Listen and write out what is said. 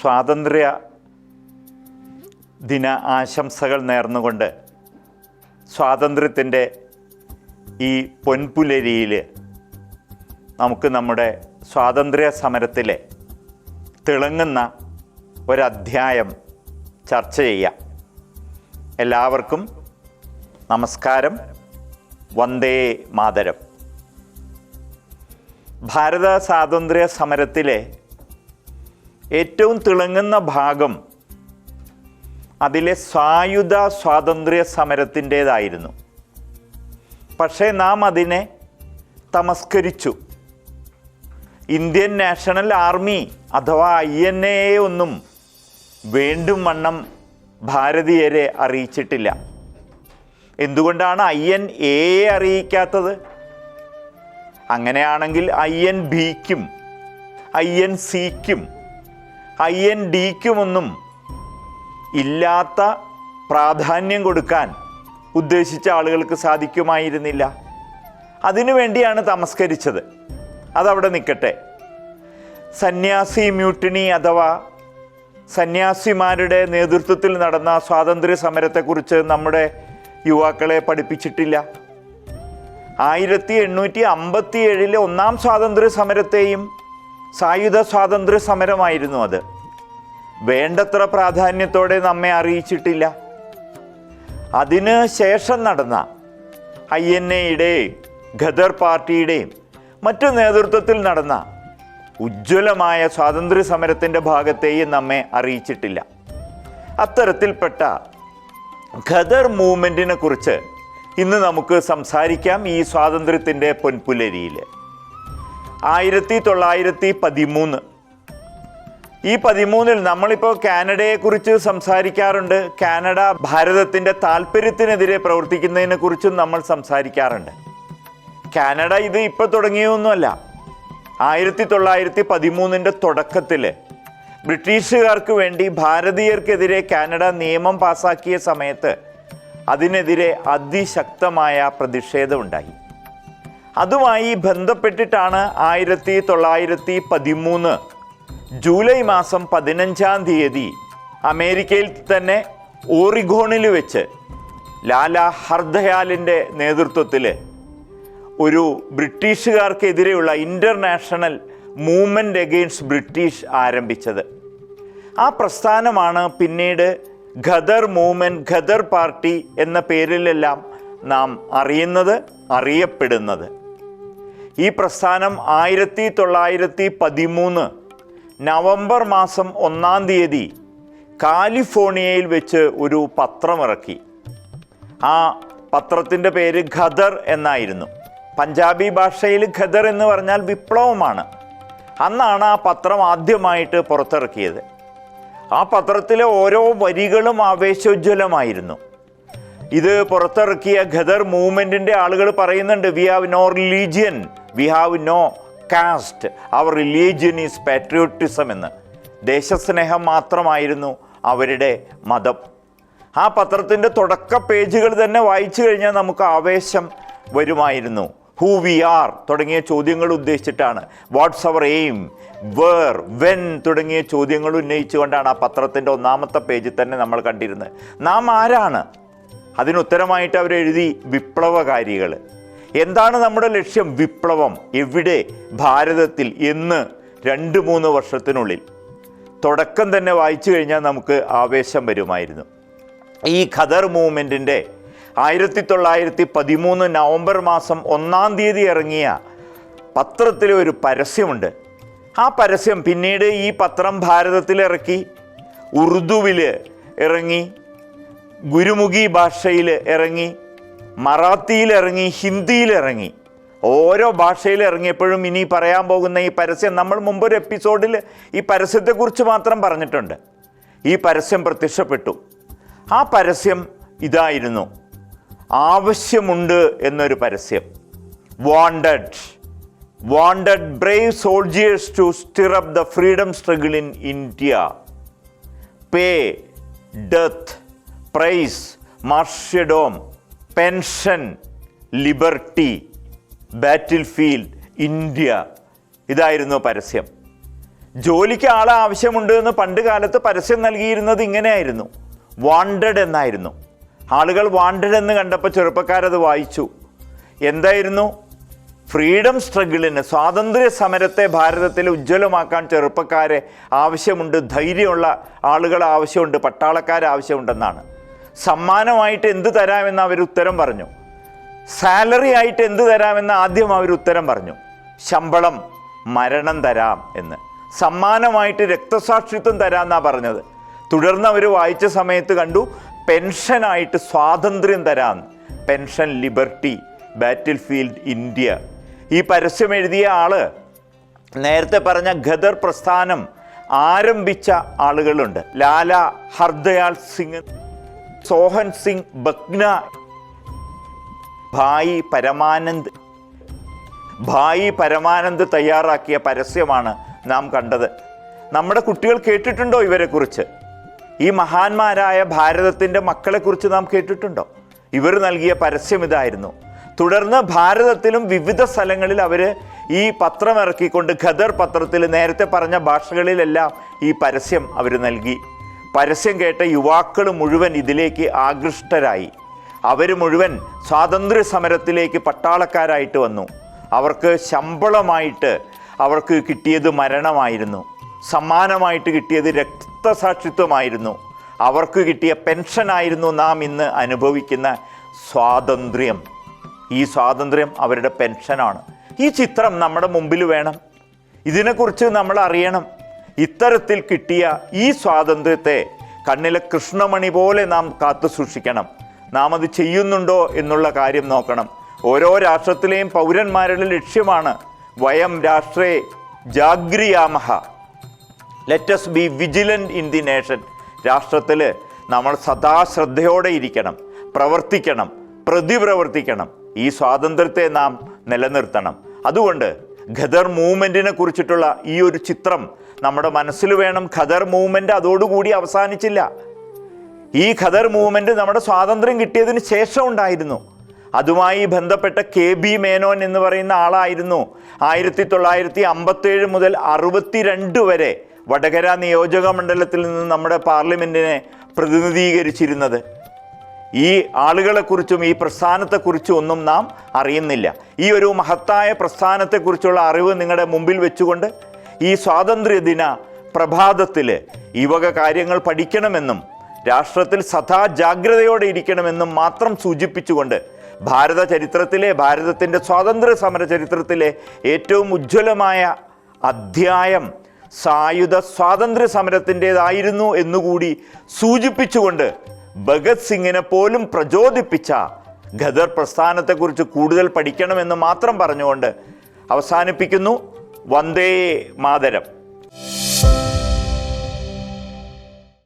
സ്വാതന്ത്ര്യ ദിന ആശംസകൾ നേർന്നുകൊണ്ട് സ്വാതന്ത്ര്യത്തിന്റെ ഈ പൊൻപുലരിയിൽ നമുക്ക് നമ്മുടെ സ്വാതന്ത്ര്യ സമരത്തിലെ തിളങ്ങുന്ന ഒരധ്യായം ചർച്ച ചെയ്യാം. എല്ലാവർക്കും നമസ്കാരം. വന്ദേ മാതരം. ഭാരത സ്വാതന്ത്ര്യ സമരത്തിലെ ഏറ്റവും തിളങ്ങുന്ന ഭാഗം അതിലെ സായുധ സ്വാതന്ത്ര്യ സമരത്തിന്റേതായിരുന്നു. പക്ഷേ നാം അതിനെ തമസ്കരിച്ചു. ഇന്ത്യൻ നാഷണൽ ആർമി അഥവാ ഐ എൻ എ ഒന്നും വേണ്ടും വണ്ണം ഭാരതീയരെ അറിയിച്ചിട്ടില്ല. എന്തുകൊണ്ടാണ് ഐ എൻ എ അറിയിക്കാത്തത്? അങ്ങനെയാണെങ്കിൽ ഐ എൻ ബിക്കും ഐ എൻ സിക്കും ഐ എൻ ഡിക്കുമൊന്നും ഇല്ലാത്ത പ്രാധാന്യം കൊടുക്കാൻ ഉദ്ദേശിച്ച ആളുകൾക്ക് സാധിക്കുമായിരുന്നില്ല. അതിനു വേണ്ടിയാണ് തമസ്കരിച്ചത്. അതവിടെ നിൽക്കട്ടെ. സന്യാസി മ്യൂട്ടിനി അഥവാ സന്യാസിമാരുടെ നേതൃത്വത്തിൽ നടന്ന സ്വാതന്ത്ര്യ സമരത്തെക്കുറിച്ച് നമ്മുടെ യുവാക്കളെ പഠിപ്പിച്ചിട്ടില്ല. ആയിരത്തി എണ്ണൂറ്റി അമ്പത്തി ഏഴിലെ ഒന്നാം സ്വാതന്ത്ര്യ സമരത്തെയും സായുധ സ്വാതന്ത്ര്യ സമരമായിരുന്നു അത്. വേണ്ടത്ര പ്രാധാന്യത്തോടെ നമ്മെ അറിയിച്ചിട്ടില്ല. അതിന് ശേഷം നടന്ന ഐ എൻ എയുടെയും ഖദർ പാർട്ടിയുടെയും മറ്റു നേതൃത്വത്തിൽ നടന്ന ഉജ്ജ്വലമായ സ്വാതന്ത്ര്യ സമരത്തിന്റെ ഭാഗത്തെയും നമ്മെ അറിയിച്ചിട്ടില്ല. അത്തരത്തിൽപ്പെട്ട ഖദർ മൂവ്മെന്റിനെ കുറിച്ച് ഇന്ന് നമുക്ക് സംസാരിക്കാം ഈ സ്വാതന്ത്ര്യത്തിന്റെ പൊൻപുലരിയിൽ. ആയിരത്തി തൊള്ളായിരത്തി പതിമൂന്ന്. ഈ പതിമൂന്നിൽ നമ്മളിപ്പോൾ കാനഡയെക്കുറിച്ച് സംസാരിക്കാറുണ്ട്. കാനഡ ഭാരതത്തിന്റെ താല്പര്യത്തിനെതിരെ പ്രവർത്തിക്കുന്നതിനെ കുറിച്ചും നമ്മൾ സംസാരിക്കാറുണ്ട്. കാനഡ ഇത് ഇപ്പോൾ തുടങ്ങിയൊന്നുമല്ല ആയിരത്തി തൊള്ളായിരത്തി പതിമൂന്നിന്റെ തുടക്കത്തിൽ ബ്രിട്ടീഷുകാർക്ക് വേണ്ടി ഭാരതീയർക്കെതിരെ കാനഡ നിയമം പാസാക്കിയ സമയത്ത് അതിനെതിരെ അതിശക്തമായ പ്രതിഷേധമുണ്ടായി അതുമായി ബന്ധപ്പെട്ടിട്ടാണ് ആയിരത്തി തൊള്ളായിരത്തി പതിമൂന്ന് ജൂലൈ മാസം പതിനഞ്ചാം തീയതി അമേരിക്കയിൽ തന്നെ ഓറിഗോണിൽ വെച്ച് ലാല ഹർദയാലിന്റെ നേതൃത്വത്തിൽ ഒരു ബ്രിട്ടീഷുകാർക്കെതിരെയുള്ള ഇന്റർനാഷണൽ മൂവ്മെന്റ് എഗെയിൻസ്റ്റ് ബ്രിട്ടീഷ് ആരംഭിച്ചത്. ആ പ്രസ്ഥാനമാണ് പിന്നീട് ഖദർ മൂവ്മെന്റ് ഖദർ പാർട്ടി എന്ന പേരിലെല്ലാം നാം അറിയുന്നത് അറിയപ്പെടുന്നത്. ഈ പ്രസ്ഥാനം ആയിരത്തി തൊള്ളായിരത്തി പതിമൂന്ന് നവംബർ മാസം ഒന്നാം തീയതി കാലിഫോർണിയയിൽ വെച്ച് ഒരു പത്രമിറക്കി. ആ പത്രത്തിന്റെ പേര് ഖദർ എന്നായിരുന്നു. പഞ്ചാബി ഭാഷയിൽ ഖദർ എന്ന് പറഞ്ഞാൽ വിപ്ലവമാണ്. അന്നാണ് ആ പത്രം ആദ്യമായിട്ട് പുറത്തിറക്കിയത്. ആ പത്രത്തിലെ ഓരോ വരികളും ആവേശോജ്വലമായിരുന്നു. ഇത് പുറത്തിറക്കിയ ഖദർ മൂവ്മെന്റിന്റെ ആളുകൾ പറയുന്നുണ്ട് we have no religion we have no caste our religion is patriotism എന്ന്. ദേശസ്നേഹം മാത്രമായിരുന്നു അവരുടെ മതം. ആ പത്രത്തിന്റെ തുടക്ക പേജുകൾ തന്നെ വായിച്ചു കഴിഞ്ഞാൽ നമുക്ക് ആവേശം വരുമായിരുന്നു. ഹൂ വി ആർ തുടങ്ങിയ ചോദ്യങ്ങൾ ഉദ്ദേശിച്ചിട്ടാണ് what's our aim where when തുടങ്ങിയ ചോദ്യങ്ങൾ ഉന്നയിച്ചുകൊണ്ടാണ് ആ പത്രത്തിന്റെ ഒന്നാമത്തെ പേജിൽ തന്നെ നമ്മൾ കണ്ടിരുന്നത്. നാം ആരാണ്? അതിനുത്തരമായിട്ട് അവരെഴുതി വിപ്ലവകാരികൾ എന്താണ് നമ്മുടെ ലക്ഷ്യം? വിപ്ലവം എവിടെ? ഭാരതത്തിൽ എന്ന് രണ്ട് മൂന്ന് വർഷത്തിനുള്ളിൽ. തുടക്കം തന്നെ വായിച്ചു കഴിഞ്ഞാൽ നമുക്ക് ആവേശം വരുമായിരുന്നു. ഈ ഖദർ മൂവ്മെന്റിന്റെ ആയിരത്തി തൊള്ളായിരത്തി പതിമൂന്ന് നവംബർ മാസം ഒന്നാം തീയതി ഇറങ്ങിയ പത്രത്തിലെ ഒരു പരസ്യമുണ്ട്. ആ പരസ്യം പിന്നീട് ഈ പത്രം ഭാരതത്തിൽ ഇറക്കി ഉറുദുവിൽ ഇറങ്ങി ഗുരുമുഖി ഭാഷയിൽ ഇറങ്ങി മറാത്തിയിൽ ഇറങ്ങി ഹിന്ദിയിൽ ഇറങ്ങി. ഓരോ ഭാഷയിൽ ഇറങ്ങിയപ്പോഴും ഇനി പറയാൻ പോകുന്ന ഈ പരസ്യം നമ്മൾ മുമ്പൊരു എപ്പിസോഡിൽ ഈ പരസ്യത്തെക്കുറിച്ച് മാത്രം പറഞ്ഞിട്ടുണ്ട്. ഈ പരസ്യം പ്രത്യക്ഷപ്പെട്ടു. ആ പരസ്യം ഇതായിരുന്നു. ആവശ്യമുണ്ട് എന്നൊരു പരസ്യം. Wanted wanted brave soldiers to stir up the freedom struggle in India pay death prize martyrdom pension liberty battle field India. ഇതായിരുന്നു പരസ്യം. ജോലിക്ക് ആളെ ആവശ്യമുണ്ട് എന്ന് പണ്ട് കാലത്ത് പരസ്യം നൽകിയിരുന്നത് ഇങ്ങനെയായിരുന്നു. വാണ്ടഡ് എന്നായിരുന്നു. ആളുകൾ വാണ്ടഡ് എന്ന് കണ്ടപ്പോൾ ചെറുപ്പക്കാരത് വായിച്ചു. എന്തായിരുന്നു? ഫ്രീഡം സ്ട്രഗിളിന് സ്വാതന്ത്ര്യ സമരത്തെ ഭാരതത്തിൽ ഉജ്ജ്വലമാക്കാൻ ചെറുപ്പക്കാരെ ആവശ്യമുണ്ട് ധൈര്യമുള്ള ആളുകൾ ആവശ്യമുണ്ട് പട്ടാളക്കാർ ആവശ്യമുണ്ടെന്നാണ്. സമ്മാനമായിട്ട് എന്ത് തരാമെന്ന് അവർ ഉത്തരം പറഞ്ഞു. സാലറി ആയിട്ട് എന്ത് തരാമെന്ന് ആദ്യം അവർ ഉത്തരം പറഞ്ഞു. ശമ്പളം മരണം തരാം എന്ന്. സമ്മാനമായിട്ട് രക്തസാക്ഷിത്വം തരാമെന്നാണ് പറഞ്ഞത്. തുടർന്ന് അവർ വായിച്ച സമയത്ത് കണ്ടു പെൻഷനായിട്ട് സ്വാതന്ത്ര്യം തരാം. Pension liberty battle field India. ഈ പരസ്യം എഴുതിയ ആൾ നേരത്തെ പറഞ്ഞ ഖദർ പ്രസ്ഥാനം ആരംഭിച്ച ആളുകളുണ്ട്. ലാല ഹർദയാൽ സിംഗ് സോഹൻ സിംഗ് ബഗ്ന ഭായി പരമാനന്ദ്. ഭായി പരമാനന്ദ് തയ്യാറാക്കിയ പരസ്യമാണ് നാം കണ്ടത്. നമ്മുടെ കുട്ടികൾ കേട്ടിട്ടുണ്ടോ ഇവരെക്കുറിച്ച്? ഈ മഹാന്മാരായ ഭാരതത്തിന്റെ മക്കളെക്കുറിച്ച് നാം കേട്ടിട്ടുണ്ടോ? ഇവർ നൽകിയ പരസ്യം ഇതായിരുന്നു. തുടർന്ന് ഭാരതത്തിലും വിവിധ സ്ഥലങ്ങളിൽ അവർ ഈ പത്രം ഇറക്കിക്കൊണ്ട് ഖദർ പത്രത്തിൽ നേരത്തെ പറഞ്ഞ ഭാഷകളിലെല്ലാം ഈ പരസ്യം അവർ നൽകി. പരസ്യം കേട്ട യുവാക്കൾ മുഴുവൻ ഇതിലേക്ക് ആകൃഷ്ടരായി. അവർ മുഴുവൻ സ്വാതന്ത്ര്യ സമരത്തിലേക്ക് പട്ടാളക്കാരായിട്ട് വന്നു. അവർക്ക് ശമ്പളമായിട്ട് അവർക്ക് കിട്ടിയത് മരണമായിരുന്നു. സമ്മാനമായിട്ട് കിട്ടിയത് രക്തസാക്ഷിത്വമായിരുന്നു. അവർക്ക് കിട്ടിയ പെൻഷനായിരുന്നു നാം ഇന്ന് അനുഭവിക്കുന്ന സ്വാതന്ത്ര്യം. ഈ സ്വാതന്ത്ര്യം അവരുടെ പെൻഷനാണ്. ഈ ചിത്രം നമ്മുടെ മുമ്പിൽ വേണം. ഇതിനെക്കുറിച്ച് നമ്മൾ അറിയണം. ഇത്തരത്തിൽ കിട്ടിയ ഈ സ്വാതന്ത്ര്യത്തെ കണ്ണിലെ കൃഷ്ണമണി പോലെ നാം കാത്തു സൂക്ഷിക്കണം. നാം അത് ചെയ്യുന്നുണ്ടോ എന്നുള്ള കാര്യം നോക്കണം. ഓരോ രാഷ്ട്രത്തിലെയും പൗരന്മാരുടെ ലക്ഷ്യമാണ് വയം രാഷ്ട്രേ ജാഗ്രിയാമഹ. Let's be vigilant in the nation രാഷ്ട്രത്തിൽ നമ്മൾ സദാ ശ്രദ്ധയോടെ ഇരിക്കണം പ്രവർത്തിക്കണം പ്രതിപ്രവർത്തിക്കണം. ഈ സ്വാതന്ത്ര്യത്തെ നാം നിലനിർത്തണം. അതുകൊണ്ട് ഖദർ മൂവ്മെന്റിനെ കുറിച്ചിട്ടുള്ള ഈ ഒരു ചിത്രം നമ്മുടെ മനസ്സിൽ വേണം ഖദർ മൂവ്മെന്റ് അതോടുകൂടി അവസാനിച്ചില്ല. ഈ ഖദർ മൂവ്മെന്റ് നമ്മുടെ സ്വാതന്ത്ര്യം കിട്ടിയതിന് ശേഷം ഉണ്ടായിരുന്നു. അതുമായി ബന്ധപ്പെട്ട കെ ബി മേനോൻ എന്ന് പറയുന്ന ആളായിരുന്നു. ആയിരത്തി തൊള്ളായിരത്തി അമ്പത്തേഴ് മുതൽ അറുപത്തിരണ്ട് വരെ വടകര നിയോജക മണ്ഡലത്തിൽ നിന്ന് നമ്മുടെ പാർലമെന്റിനെ പ്രതിനിധീകരിച്ചിരുന്നത്. ഈ ആളുകളെക്കുറിച്ചും ഈ പ്രസ്ഥാനത്തെക്കുറിച്ചും ഒന്നും നാം അറിയുന്നില്ല. ഈ ഒരു മഹത്തായ പ്രസ്ഥാനത്തെക്കുറിച്ചുള്ള അറിവ് നിങ്ങളുടെ മുമ്പിൽ വെച്ചുകൊണ്ട് ഈ സ്വാതന്ത്ര്യദിന പ്രഭാതത്തിൽ ഈ വക കാര്യങ്ങൾ പഠിക്കണമെന്നും രാഷ്ട്രത്തിൽ സദാ ജാഗ്രതയോടെ ഇരിക്കണമെന്നും മാത്രം സൂചിപ്പിച്ചുകൊണ്ട് ഭാരത ചരിത്രത്തിലെ ഭാരതത്തിന്റെ സ്വാതന്ത്ര്യ സമര ചരിത്രത്തിലെ ഏറ്റവും ഉജ്ജ്വലമായ അധ്യായം സായുധ സ്വാതന്ത്ര്യ സമരത്തിന്റെതായിരുന്നു എന്നുകൂടി സൂചിപ്പിച്ചുകൊണ്ട് ഭഗത് സിംഗിനെ പോലും പ്രചോദിപ്പിച്ച ഖദർ പ്രസ്ഥാനത്തെക്കുറിച്ച് കൂടുതൽ പഠിക്കണമെന്ന് മാത്രം പറഞ്ഞുകൊണ്ട് അവസാനിപ്പിക്കുന്നു. വന്ദേ മാതരം.